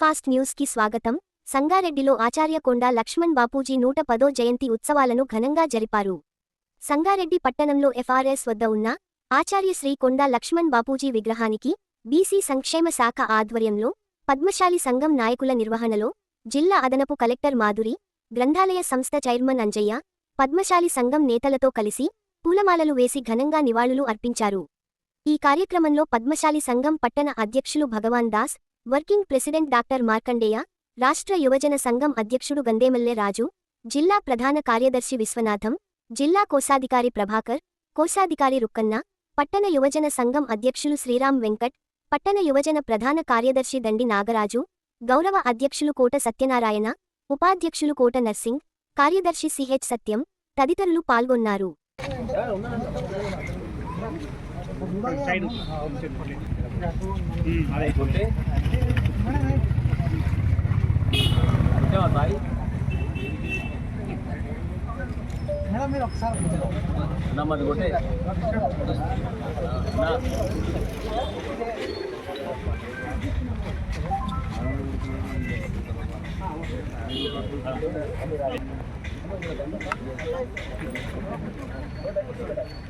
Fast న్యూస్కి స్వాగతం. సంగారెడ్డిలో ఆచార్య కొండా లక్ష్మణ్ బాపూజీ నూట పదో జయంతి ఉత్సవాలను ఘనంగా జరిపారు. సంగారెడ్డి పట్టణంలో ఎఫ్ఆర్ఎస్ వద్ద ఉన్న ఆచార్య శ్రీ కొండా లక్ష్మణ్ బాపూజీ విగ్రహానికి బీసీ సంక్షేమ శాఖ ఆధ్వర్యంలో పద్మశాలి సంఘం నాయకుల నిర్వహణలో జిల్లా అదనపు కలెక్టర్ మాధురి గ్రంథాలయ సంస్థ చైర్మన్ అంజయ్య పద్మశాలి సంఘం నేతలతో కలిసి పూలమాలలు వేసి ఘనంగా నివాళులు అర్పించారు. ఈ కార్యక్రమంలో పద్మశాలి సంఘం పట్టణ అధ్యక్షులు Bhagwan Das working president doctor Markandeya రాష్ట్ర యువజన సంఘం అధ్యక్షుడు గందేమల్లె రాజు జిల్లా ప్రధాన కార్యదర్శి విశ్వనాథం జిల్లా కోశాధికారి ప్రభాకర్ కోశాధికారి రుక్కన్న పట్టణ యువజన సంఘం అధ్యక్షులు శ్రీరామ్ వెంకట్ పట్టణ యువజన ప్రధాన కార్యదర్శి దండి నాగరాజు గౌరవ అధ్యక్షులు కోట సత్యనారాయణ ఉపాధ్యక్షులు కోట నర్సింగ్ కార్యదర్శి సిహెచ్ సత్యం తదితరులు పాల్గొన్నారు. నమ్మది కొట్టే నా ఓకే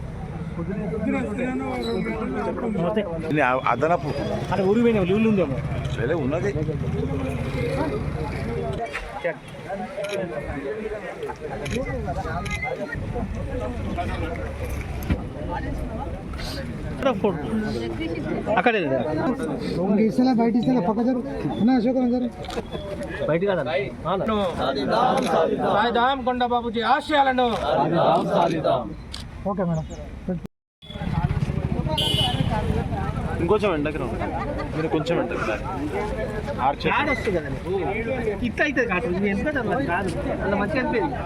అదనపు అంటే ఊరికి పోయినా లీవ్లు ఉందేమో? సరే ఉన్నది అక్కడే ఇస్తలే బయట ఇస్తలే పక్క జరు అశోక్ జరు బయట సాయిదాం. కొండ బాబుజీ ఆశయాలను ఓకే మేడం. ఇంకొంచెం ఎండకి రా మీరు కొంచెం ఎండకి రా. ఆర్చ్ వస్తుంది ఇట్లా అవుతుంది కాదు ఎంత కాదు అలా మంచిగా అనిపించింది.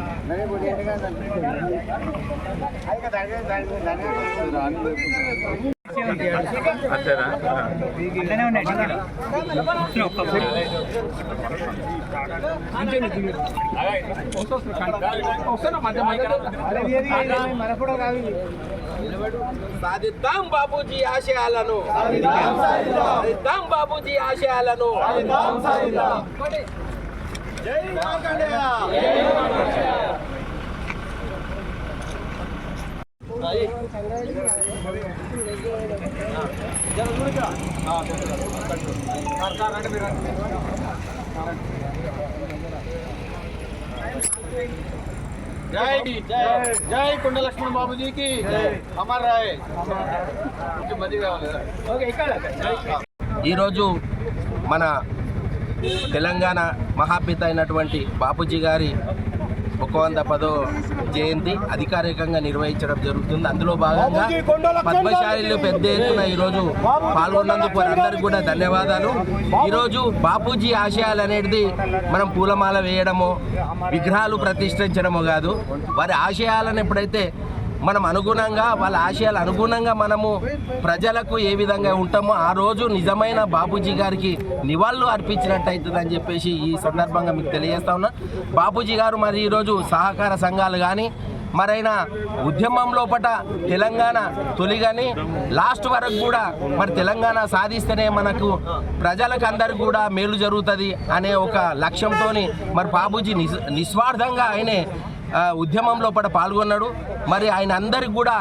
సాధిద్దాం బాబూజీ ఆశయాలను. సాధిద్దాం బాబూజీ ఆశయాలను. జై మార్కండేయ జై జై జై కొండ లక్ష్మణ్ బాబుజీకి అమర్ రాయ్. ఈరోజు మన తెలంగాణ మహాపిత అయినటువంటి బాపూజీ గారి ఒక వంద పదో జయంతి అధికారికంగా నిర్వహించడం జరుగుతుంది. అందులో భాగంగా పద్మశాలిలు పెద్ద ఎత్తున ఈరోజు పాల్గొన్నందుకు వారందరికీ కూడా ధన్యవాదాలు. ఈరోజు బాపూజీ ఆశయాలు అనేది మనం పూలమాల వేయడమో విగ్రహాలు ప్రతిష్ఠించడమో కాదు వారి ఆశయాలను ఎప్పుడైతే మనం అనుగుణంగా వాళ్ళ ఆశయాలు అనుగుణంగా మనము ప్రజలకు ఏ విధంగా ఉంటామో ఆ రోజు నిజమైన బాబూజీ గారికి నివాళులు అర్పించినట్టు అవుతుందని చెప్పేసి ఈ సందర్భంగా మీకు తెలియజేస్తా ఉన్నా. బాబూజీ గారు మరి ఈరోజు సహకార సంఘాలు కానీ మరైనా ఉద్యమం లోపట తెలంగాణ తొలి కానీ లాస్ట్ వరకు కూడా మరి తెలంగాణ సాధిస్తేనే మనకు ప్రజలకు అందరికి కూడా మేలు జరుగుతుంది అనే ఒక లక్ష్యంతో మరి బాబూజీ నిస్ నిస్వార్థంగా ఆయనే ఉద్యమంలో పడ పాల్గొన్నాడు. మరి ఆయన అందరికి కూడా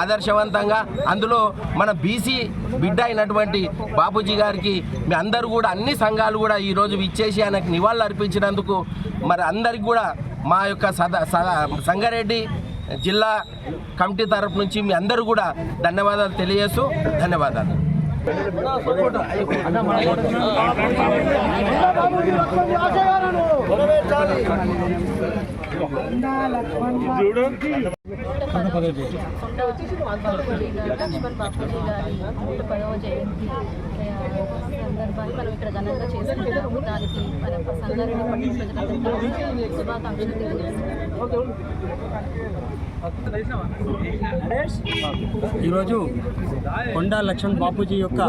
ఆదర్శవంతంగా అందులో మన బీసీ బిడ్డ అయినటువంటి బాపూజీ గారికి మీ అందరూ కూడా అన్ని సంఘాలు కూడా ఈరోజు విచ్చేసి ఆయనకు నివాళులు అర్పించినందుకు మరి అందరికి కూడా మా యొక్క సదా సంగారెడ్డి జిల్లా కమిటీ తరపు నుంచి మీ అందరూ కూడా ధన్యవాదాలు తెలియజేస్తూ ధన్యవాదాలు. చూడు లక్ష్మణ్ బాపూజీ గారి నూట పదవ జయంతి సందర్భాన్ని మనం ఇక్కడ ఘనంగా దానికి మన ప్రజలందరికీ శుభాకాంక్షలు తెలియజేస్తున్నాం ఈరోజు కొండా లక్ష్మణ్ బాపూజీ యొక్క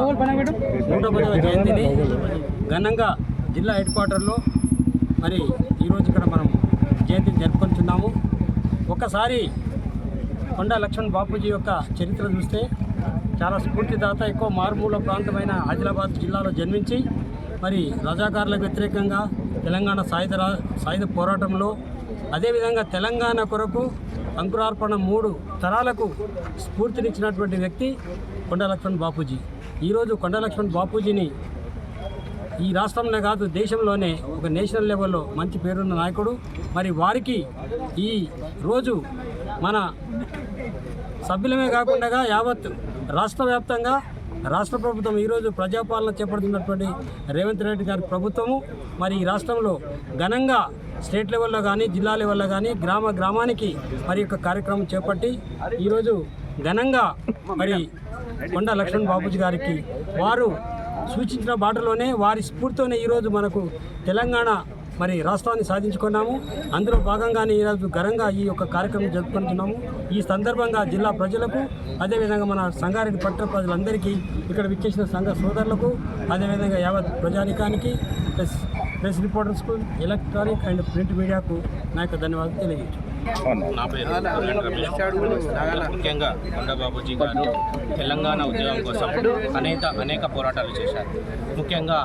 నూట పదవ జయంతిని ఘనంగా జిల్లా హెడ్ క్వార్టర్లో మరి ఈరోజు ఇక్కడ మనం జయంతిని జరుపుకుంటున్నాము ఒక్కసారి కొండా లక్ష్మణ్ బాపూజీ యొక్క చరిత్ర చూస్తే చాలా స్ఫూర్తిదాత ఎక్కువ మారుమూల ప్రాంతమైన ఆదిలాబాద్ జిల్లాలో జన్మించి మరి రజాకారులకు వ్యతిరేకంగా తెలంగాణ సాయుధ రా సాయుధ పోరాటంలో అదేవిధంగా తెలంగాణ కొరకు అంకురార్పణ మూడు తరాలకు స్ఫూర్తినిచ్చినటువంటి వ్యక్తి కొండ లక్ష్మణ్ బాపూజీ. ఈరోజు కొండ లక్ష్మణ్ బాపూజీని ఈ రాష్ట్రంలో కాదు దేశంలోనే ఒక నేషనల్ లెవెల్లో మంచి పేరున్న నాయకుడు. మరి వారికి ఈ రోజు మన సభ్యులమే కాకుండా యావత్ రాష్ట్ర వ్యాప్తంగా రాష్ట్ర ప్రభుత్వం ఈరోజు ప్రజాపాలన చేపడుతున్నటువంటి రేవంత్ రెడ్డి గారి ప్రభుత్వము. మరి ఈ రాష్ట్రంలో ఘనంగా స్టేట్ లెవెల్లో కానీ జిల్లా లెవెల్లో కానీ గ్రామ గ్రామానికి మరి యొక్క కార్యక్రమం చేపట్టి ఈరోజు ఘనంగా మరి కొండ లక్ష్మణ్ బాబుజీ గారికి వారు సూచించిన బాటలోనే వారి స్ఫూర్తితోనే ఈరోజు మనకు తెలంగాణ మరి రాష్ట్రాన్ని సాధించుకున్నాము. అందులో భాగంగానే ఈరోజు ఘనంగా ఈ యొక్క కార్యక్రమం జరుపుకుంటున్నాము. ఈ సందర్భంగా జిల్లా ప్రజలకు అదేవిధంగా మన సంగారెడ్డి పట్టణ ప్రజలందరికీ ఇక్కడ విచ్చేసిన సంఘ సోదరులకు అదేవిధంగా యావత్ ప్రజానికానికి ప్లస్ ప్రెస్ రిపోర్టర్స్కు ఎలక్ట్రానిక్ అండ్ ప్రింట్ మీడియాకు నా యొక్క ధన్యవాదాలు తెలియజేస్తున్నాను. నా పేరు ముఖ్యంగా కొండబాబుజీ గారు తెలంగాణ ఉద్యమం కోసం అనేక అనేక పోరాటాలు చేశారు. ముఖ్యంగా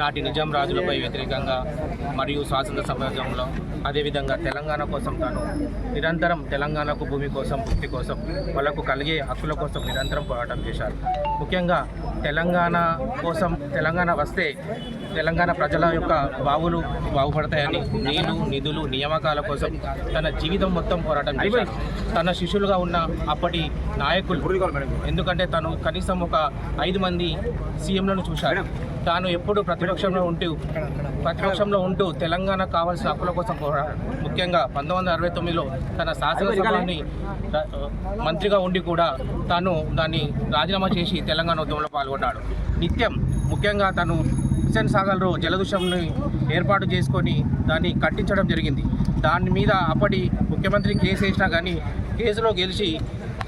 నాటి నిజాం రాజులపై వ్యతిరేకంగా మరియు స్వాతంత్ర సమాజంలో అదేవిధంగా తెలంగాణ కోసం తాను నిరంతరం తెలంగాణకు భూమి కోసం భక్తి కోసం వాళ్ళకు కలిగే హక్కుల కోసం నిరంతరం పోరాటం చేశారు. ముఖ్యంగా తెలంగాణ కోసం తెలంగాణ వస్తే తెలంగాణ ప్రజల యొక్క బావులు బాగుపడతాయని నీళ్ళు నిధులు నియామకాల కోసం తన జీవితం మొత్తం పోరాటం చేశారు. తన శిష్యులుగా ఉన్న అప్పటి నాయకులు ఎందుకంటే తను కనీసం ఒక ఐదు మంది సీఎంలను చూశాడు తాను ఎప్పుడు ప్రతిపక్షంలో ఉంటూ ప్రతిపక్షంలో ఉంటూ తెలంగాణ కావాల్సిన హక్కుల కోసం పోరాడాడు ముఖ్యంగా పంతొమ్మిది వందల అరవై తొమ్మిదిలో తన శాసనసభని మంత్రిగా ఉండి కూడా తాను దాన్ని రాజీనామా చేసి తెలంగాణ ఉద్యమంలో పాల్గొన్నాడు. నిత్యం ముఖ్యంగా తను హుస్సేన్ సాగర్లో జలదృశ్యంని ఏర్పాటు చేసుకొని దాన్ని కట్టించడం జరిగింది. దాని మీద అప్పటి ముఖ్యమంత్రి కేసు వేసినా కానీ కేసులో గెలిచి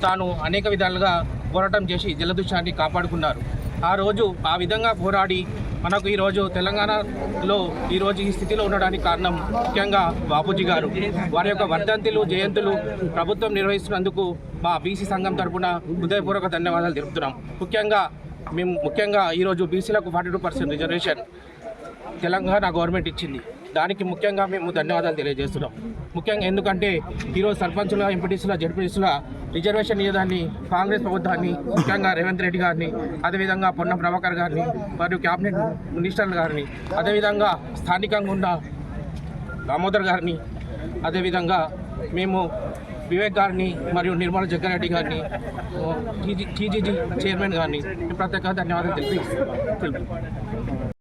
తాను అనేక విధాలుగా పోరాటం చేసి జలదృశ్యాన్ని కాపాడుకున్నారు. ఆ రోజు ఆ విధంగా పోరాడి మనకు ఈరోజు తెలంగాణలో ఈరోజు ఈ స్థితిలో ఉండడానికి కారణం ముఖ్యంగా బాపూజీ గారు. వారి యొక్క వర్ధంతులు జయంతులు ప్రభుత్వం నిర్వహిస్తున్నందుకు మా బీసీ సంఘం తరపున హృదయపూర్వక ధన్యవాదాలు తెలుపుతున్నాం. ముఖ్యంగా మేము ముఖ్యంగా ఈరోజు బీసీలకు forty two percent reservation Telangana government ఇచ్చింది. దానికి ముఖ్యంగా మేము ధన్యవాదాలు తెలియజేస్తున్నాం. ముఖ్యంగా ఎందుకంటే ఈరోజు సర్పంచుల ఎంపీటీసుల జడ్పీటీసుల రిజర్వేషన్ ఇవ్వడాన్ని కాంగ్రెస్ ప్రభుత్వాన్ని ముఖ్యంగా రేవంత్ రెడ్డి గారిని అదేవిధంగా పొన్న ప్రభాకర్ గారిని మరియు క్యాబినెట్ మినిస్టర్ల గారిని అదేవిధంగా స్థానికంగా ఉన్న దామోదర్ గారిని అదేవిధంగా మేము వివేక్ గారిని మరియు నిర్మల జగ్గారెడ్డి గారిని టీజీజీ చైర్మన్ గారిని ప్రత్యేక ధన్యవాదాలు తెలిపి తెలుపు